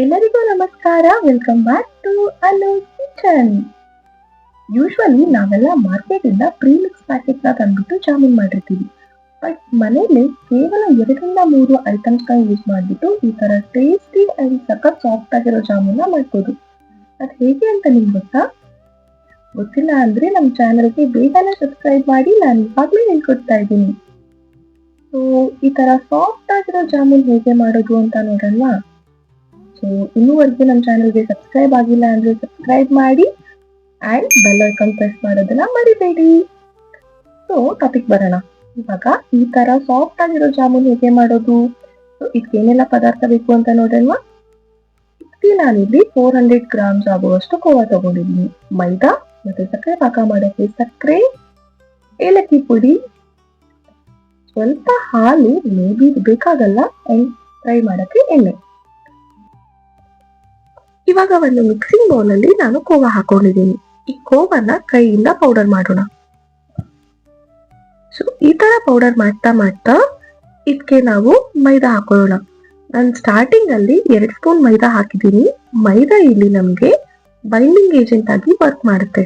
ಎಲ್ಲರಿಗೂ ನಮಸ್ಕಾರ. Welcome back to ಅಲೋ ಕಿಚನ್ ಯೂಶ್ವಲಿ ನಾವೆಲ್ಲ ಮಾರ್ಕೆಟ್ ಇಂದ ಪ್ರೀ ಮಿಕ್ಸ್ ಪ್ಯಾಕೆಟ್ನ ತಂದ್ಬಿಟ್ಟು ಜಾಮೂನ್ ಮಾಡಿರ್ತೀವಿ. ಬಟ್ ಮನೆಯಲ್ಲಿ ಕೇವಲ ಎರಡರಿಂದ ಮೂರು ಐಟಮ್ಸ್ ಯೂಸ್ ಮಾಡಿಬಿಟ್ಟು ಈ ತರ ಟೇಸ್ಟಿ ಅಂಡ್ ಸಖತ್ ಸಾಫ್ಟ್ ಆಗಿರೋ ಜಾಮೂನ್ ಮಾಡ್ಬೋದು. ಅದು ಹೇಗೆ ಅಂತ ನಿಮ್ಗೆ ಗೊತ್ತಾ? ಗೊತ್ತಿಲ್ಲ ಅಂದ್ರೆ ನಮ್ಮ ಚಾನಲ್ಗೆ ಬೇಗನೆ ಸಬ್ಸ್ಕ್ರೈಬ್ ಮಾಡಿ ನಾನು ಇವಾಗ್ಲೇ ಹೇಳ್ಕೊಡ್ತಾ ಇದ್ದೀನಿ. ಸೊ ಈ ತರ ಸಾಫ್ಟ್ ಆಗಿರೋ ಜಾಮೂನ್ ಹೇಗೆ ಮಾಡೋದು ಅಂತ ನೋಡೋಣ ಸೊ ಇನ್ನೂವರೆಗೂ ನಮ್ಮ ಚಾನಲ್ಗೆ ಸಬ್ಸ್ಕ್ರೈಬ್ ಆಗಿಲ್ಲ ಅಂದರೆ ಸಬ್ಸ್ಕ್ರೈಬ್ ಮಾಡಿ ಆ್ಯಂಡ್ ಬೆಲ್ ಐಕಾನ್ ಪ್ರೆಸ್ ಮಾಡೋದನ್ನ ಮರಿಬೇಡಿ. ಸೊ ಟಾಪಿಕ್ ಬರೋಣ. ಇವಾಗ ಈ ತರ ಸಾಫ್ಟ್ ಆಗಿರೋ ಜಾಮೂನ್ ಹೇಗೆ ಮಾಡೋದು? ಸೊ ಇದಕ್ಕೇನೆಲ್ಲ ಪದಾರ್ಥ ಬೇಕು ಅಂತ ನೋಡಲ್ವಾ? ಇದಕ್ಕೆ ನಾನಿಲ್ಲಿ ಫೋರ್ ಹಂಡ್ರೆಡ್ ಗ್ರಾಮ್ಸ್ ಆಗುವಷ್ಟು ಕೋವಾ ತಗೊಂಡಿದ್ದೀನಿ. ಮೈದಾ ಮತ್ತೆ ಸಕ್ಕರೆ ಪಾಕ ಮಾಡೋಕ್ಕೆ ಸಕ್ಕರೆ, ಏಲಕ್ಕಿ ಪುಡಿ. ಸ್ವಲ್ಪ ಹಾಲು ಮೇ ಬಿ ಬೇಕಾಗಲ್ಲ ಫ್ರೈ ಮಾಡಕ್ಕೆ ಎಣ್ಣೆ. ಇವಾಗ ಒಂದು ಮಿಕ್ಸಿಂಗ್ ಬೌಲ್ ಅಲ್ಲಿ ನಾನು ಕೋವಾ ಹಾಕೊಂಡಿದ್ದೀನಿ. ಈ ಕೋವನ್ನ ಕೈಯಿಂದ ಪೌಡರ್ ಮಾಡೋಣ. ಸೊ ಈ ತರ ಪೌಡರ್ ಮಾಡ್ತಾ ಮಾಡ್ತಾ ಇದಕ್ಕೆ ನಾವು ಮೈದಾ ಹಾಕೊಳ್ಳೋಣ. ನಾನು ಸ್ಟಾರ್ಟಿಂಗ್ ಅಲ್ಲಿ ಎರಡು ಸ್ಪೂನ್ ಮೈದಾ ಹಾಕಿದ್ದೀನಿ. ಮೈದಾ ಇಲ್ಲಿ ನಮ್ಗೆ ಬೈಂಡಿಂಗ್ ಏಜೆಂಟ್ ಆಗಿ ವರ್ಕ್ ಮಾಡುತ್ತೆ.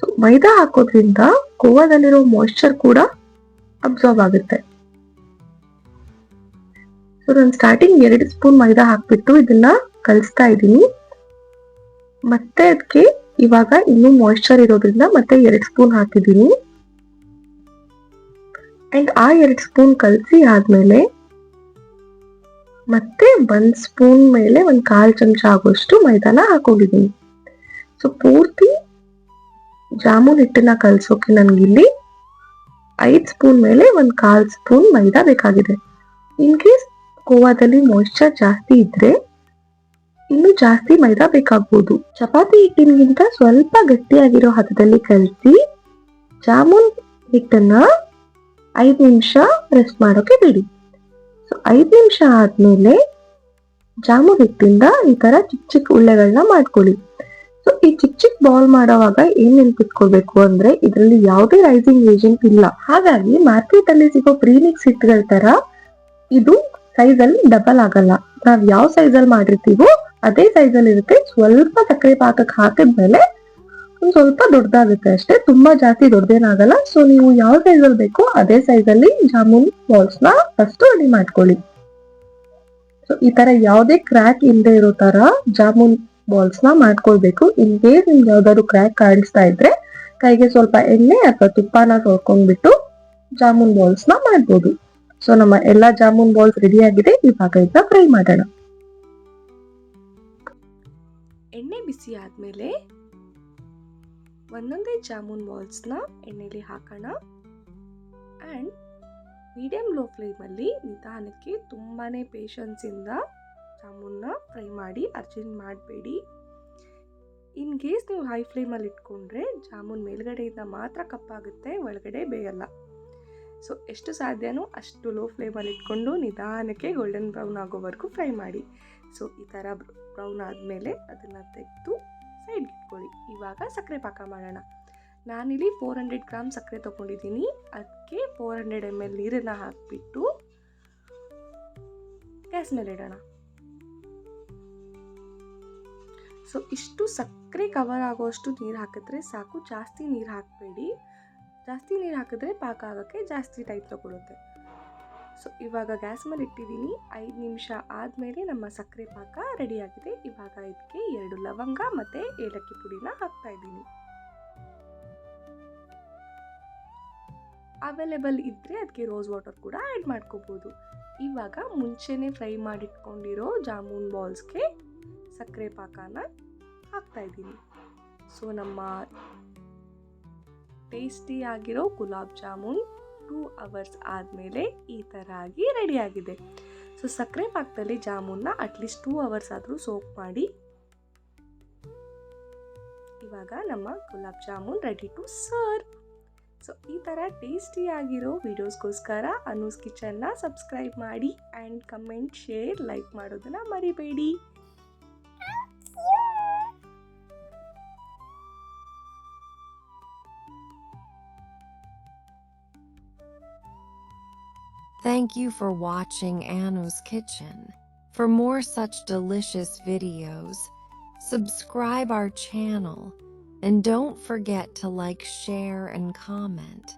ಸೊ ಮೈದಾ ಹಾಕೋದ್ರಿಂದ ಕೋವಾದಲ್ಲಿರೋ ಮಾಯಿಶ್ಚರ್ ಕೂಡ ಅಬ್ಸಾರ್ಬ್ ಆಗುತ್ತೆ. ಸೊ ನಾನು ಸ್ಟಾರ್ಟಿಂಗ್ ಎರಡು ಸ್ಪೂನ್ ಮೈದಾ ಹಾಕ್ಬಿಟ್ಟು ಇದನ್ನ ಕಲಿಸ್ತಾ ಇದ್ದೀನಿ. ಮತ್ತೆ ಅದಕ್ಕೆ ಇವಾಗ ಇನ್ನೂ ಮಾಯಿಶ್ಚರ್ ಇರೋದ್ರಿಂದ ಮತ್ತೆ ಎರಡು ಸ್ಪೂನ್ ಹಾಕಿದ್ದೀನಿ. ಅಂಡ್ ಆ ಎರಡು ಸ್ಪೂನ್ ಕಲಸಿ ಆದ್ಮೇಲೆ ಮತ್ತೆ ಒಂದ್ ಸ್ಪೂನ್ ಮೇಲೆ ಒಂದ್ ಕಾಲ್ ಚಮಚ ಆಗೋಷ್ಟು ಮೈದಾನ ಹಾಕೊಂಡಿದ್ದೀನಿ. ಸೊ ಪೂರ್ತಿ ಜಾಮೂನ್ ಹಿಟ್ಟನ್ನ ಕಲ್ಸೋಕೆ ನನ್ಗಿಲ್ಲಿ ಐದು ಸ್ಪೂನ್ ಮೇಲೆ ಒಂದ್ ಕಾಲ್ ಸ್ಪೂನ್ ಮೈದಾ ಬೇಕಾಗಿದೆ. ಇನ್ ಕೇಸ್ ಕೋವಾದಲ್ಲಿ ಮಾಯಿಶ್ಚರ್ ಜಾಸ್ತಿ ಇದ್ರೆ ಇನ್ನು ಜಾಸ್ತಿ ಮೈದಾ ಬೇಕಾಗ್ಬೋದು. ಚಪಾತಿ ಹಿಟ್ಟಿನಗಿಂತ ಸ್ವಲ್ಪ ಗಟ್ಟಿಯಾಗಿರೋ ಹದದಲ್ಲಿ ಕಲಸಿ ಜಾಮೂನ್ ಹಿಟ್ಟನ್ನ ಐದು ನಿಮಿಷ ರೆಸ್ಟ್ ಮಾಡೋಕೆ ಬಿಡಿ. ಸೊ ಐದು ನಿಮಿಷ ಆದ್ಮೇಲೆ ಜಾಮೂನ್ ಹಿಟ್ಟಿಂದ ಈ ತರ ಚಿಕ್ಕ ಚಿಕ್ಕ ಉಳ್ಳೆಗಳನ್ನ ಮಾಡ್ಕೊಳ್ಳಿ. ಸೊ ಈ ಚಿಕ್ಕ ಚಿಕ್ಕ ಬಾಲ್ ಮಾಡೋವಾಗ ಏನ್ ನೆನ್ಪಿಟ್ಕೊಳ್ಬೇಕು ಅಂದ್ರೆ ಇದರಲ್ಲಿ ಯಾವುದೇ ರೈಸಿಂಗ್ ಏಜೆಂಟ್ ಇಲ್ಲ. ಹಾಗಾಗಿ ಮಾರ್ಕೆಟ್ ಅಲ್ಲಿ ಸಿಗೋ ಪ್ರೀಮಿಕ್ಸ್ ಹಿಟ್ಗಳ ತರ ಇದು ಸೈಜ್ ಡಬಲ್ ಆಗಲ್ಲ. ನಾವ್ ಯಾವ ಸೈಜ್ ಅಲ್ಲಿ ಮಾಡಿರ್ತೀವೋ ಅದೇ ಸೈಜ್ ಅಲ್ಲಿ ಇರುತ್ತೆ. ಸ್ವಲ್ಪ ಸಕ್ಕರೆ ಪಾಕಕ್ಕೆ ಹಾಕಿದ್ಮೇಲೆ ಒಂದ್ ಸ್ವಲ್ಪ ದೊಡ್ಡದಾಗುತ್ತೆ ಅಷ್ಟೇ. ತುಂಬಾ ಜಾಸ್ತಿ ದೊಡ್ಡದೇನಾಗಲ್ಲ. ಸೊ ನೀವು ಯಾವ ಸೈಜ್ ಅಲ್ಲಿ ಬೇಕೋ ಅದೇ ಸೈಜ್ ಅಲ್ಲಿ ಜಾಮೂನ್ ಬಾಲ್ಸ್ನ ಫಸ್ಟ್ ರೆಡಿ ಮಾಡ್ಕೊಳ್ಳಿ. ಸೊ ಈ ತರ ಯಾವುದೇ ಕ್ರ್ಯಾಕ್ ಇಲ್ಲದೆ ಇರೋ ತರ ಜಾಮೂನ್ ಬಾಲ್ಸ್ನ ಮಾಡ್ಕೊಳ್ಬೇಕು. ಇನ್ ಕೇಸ್ ನಿಮ್ಗೆ ಯಾವ್ದಾದ್ರು ಕ್ರ್ಯಾಕ್ ಕಾಣಿಸ್ತಾ ಇದ್ರೆ ಕೈಗೆ ಸ್ವಲ್ಪ ಎಣ್ಣೆ ಅಥವಾ ತುಪ್ಪನ ತೊಳ್ಕೊಂಡ್ಬಿಟ್ಟು ಜಾಮೂನ್ ಬಾಲ್ಸ್ನ ಮಾಡ್ಬೋದು. ಸೊ ನಮ್ಮ ಎಲ್ಲಾ ಜಾಮೂನ್ ಬಾಲ್ಸ್ ರೆಡಿ ಆಗಿದೆ. ಇವಾಗ ಇದನ್ನ ಫ್ರೈ ಮಾಡೋಣ. ಎಣ್ಣೆ ಬಿಸಿ ಆದಮೇಲೆ ಒಂದೊಂದೇ ಜಾಮೂನ್ ಬಾಲ್ಸ್ನ ಎಣ್ಣೆಲಿ ಹಾಕೋಣ. ಆ್ಯಂಡ್ ಮೀಡಿಯಂ ಲೋ ಫ್ಲೇಮಲ್ಲಿ ನಿಧಾನಕ್ಕೆ ತುಂಬಾ ಪೇಷನ್ಸಿಂದ ಜಾಮೂನ್ನ ಫ್ರೈ ಮಾಡಿ, ಅರ್ಜೆಂಟ್ ಮಾಡಬೇಡಿ. ಇನ್ ಕೇಸ್ ನೀವು ಹೈ ಫ್ಲೇಮಲ್ಲಿ ಇಟ್ಕೊಂಡ್ರೆ ಜಾಮೂನ್ ಮೇಲ್ಗಡೆಯಿಂದ ಮಾತ್ರ ಕಪ್ಪಾಗುತ್ತೆ, ಒಳಗಡೆ ಬೇಯಲ್ಲ. ಸೊ ಎಷ್ಟು ಸಾಧ್ಯನೋ ಅಷ್ಟು ಲೋ ಫ್ಲೇಮಲ್ಲಿ ಇಟ್ಕೊಂಡು ನಿಧಾನಕ್ಕೆ ಗೋಲ್ಡನ್ ಬ್ರೌನ್ ಆಗೋವರೆಗೂ ಫ್ರೈ ಮಾಡಿ. ಸೊ ಈ ಥರ ಬ್ರೌನ್ ಆದಮೇಲೆ ಅದನ್ನು ತೆಗೆದು ಸೈಡ್ಗೆ ಇಟ್ಕೊಳ್ಳಿ. ಇವಾಗ ಸಕ್ಕರೆ ಪಾಕ ಮಾಡೋಣ. ನಾನಿಲ್ಲಿ ಫೋರ್ ಹಂಡ್ರೆಡ್ ಗ್ರಾಮ್ ಸಕ್ಕರೆ ತೊಗೊಂಡಿದ್ದೀನಿ. ಅದಕ್ಕೆ ಫೋರ್ ಹಂಡ್ರೆಡ್ ಎಂ ಎಲ್ ನೀರನ್ನು ಹಾಕಿಬಿಟ್ಟು ಗ್ಯಾಸ್ ಮೇಲೆ ಇಡೋಣ. ಸೊ ಇಷ್ಟು ಸಕ್ಕರೆ ಕವರ್ ಆಗೋಷ್ಟು ನೀರು ಹಾಕಿದ್ರೆ ಸಾಕು. ಜಾಸ್ತಿ ನೀರು ಹಾಕಬೇಡಿ. ಜಾಸ್ತಿ ನೀರು ಹಾಕಿದ್ರೆ ಪಾಕ ಆಗೋಕ್ಕೆ ಜಾಸ್ತಿ ಟೈಮ್ ತಗೊಳುತ್ತೆ. ಸೊ ಇವಾಗ ಗ್ಯಾಸ್ ಮೇಲೆ ಇಟ್ಟಿದ್ದೀನಿ. ಐದು ನಿಮಿಷ ಆದಮೇಲೆ ನಮ್ಮ ಸಕ್ಕರೆ ಪಾಕ ರೆಡಿಯಾಗಿದೆ ಇವಾಗ ಇದಕ್ಕೆ ಎರಡು ಲವಂಗ ಮತ್ತು ಏಲಕ್ಕಿ ಪುಡಿನ ಹಾಕ್ತಾ ಇದ್ದೀನಿ. ಅವೈಲೇಬಲ್ ಇದ್ದರೆ ಅದಕ್ಕೆ ರೋಸ್ ವಾಟರ್ ಕೂಡ ಆ್ಯಡ್ ಮಾಡ್ಕೋಬೋದು. ಇವಾಗ ಮುಂಚೆನೇ ಫ್ರೈ ಮಾಡಿಟ್ಕೊಂಡಿರೋ ಜಾಮೂನ್ ಬಾಲ್ಸ್ಗೆ ಸಕ್ಕರೆ ಪಾಕನ ಹಾಕ್ತಾ ಇದ್ದೀನಿ. ಸೊ ನಮ್ಮ ಟೇಸ್ಟಿ ಆಗಿರೋ ಗುಲಾಬ್ ಜಾಮೂನ್ ಟೂ ಅವರ್ಸ್ ಆದಮೇಲೆ ಈ ಥರ ಆಗಿ ರೆಡಿಯಾಗಿದೆ. ಸೊ, ಸಕ್ಕರೆ ಪಾಕದಲ್ಲಿ ಜಾಮೂನ್ನ ಅಟ್ಲೀಸ್ಟ್ ಟೂ ಅವರ್ಸ್ ಆದರೂ ಸೋಕ್ ಮಾಡಿ ಇವಾಗ ನಮ್ಮ gulab jamun ready to serve so ಈ ಥರ ಟೇಸ್ಟಿಯಾಗಿರೋ ವೀಡಿಯೋಸ್ಗೋಸ್ಕರ ಅನೂಸ್ ಕಿಚನ್ನ ಸಬ್ಸ್ಕ್ರೈಬ್ ಮಾಡಿ ಆ್ಯಂಡ್ ಕಮೆಂಟ್ ಶೇರ್ ಲೈಕ್ ಮಾಡೋದನ್ನು ಮರಿಬೇಡಿ. Thank you for watching Anu's Kitchen. For more such delicious videos, subscribe our channel and don't forget to like, share, and comment.